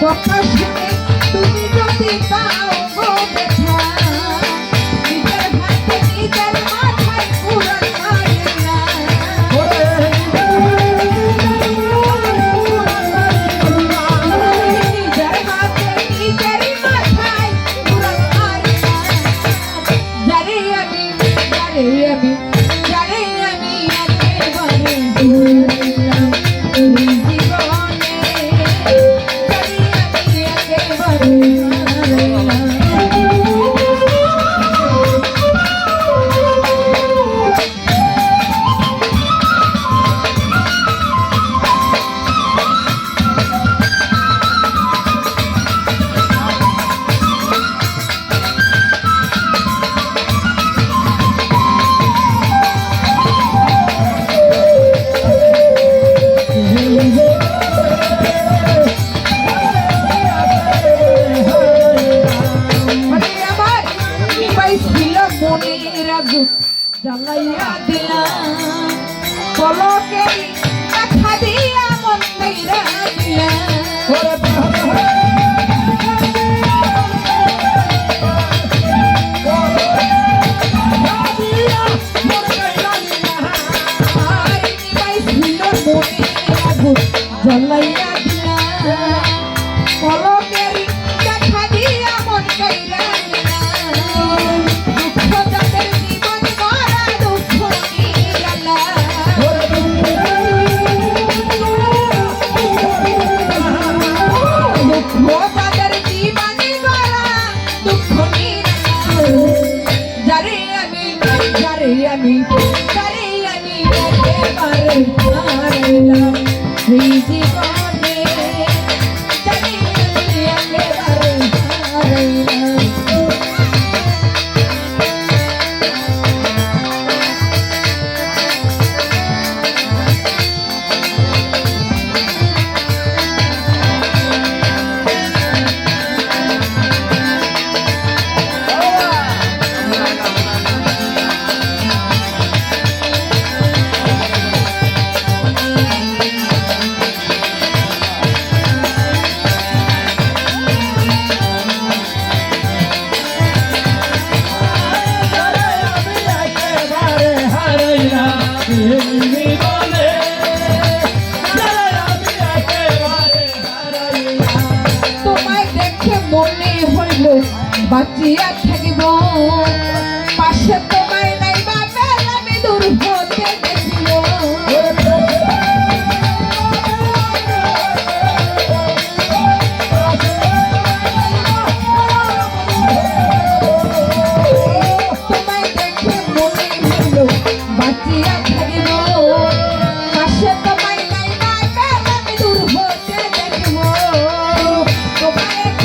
কথা শুনে তুমি যদি পাও একেবারে হারাইলাম এই মনে হইল বাঁচিয়া থাকিব পাশে Bye.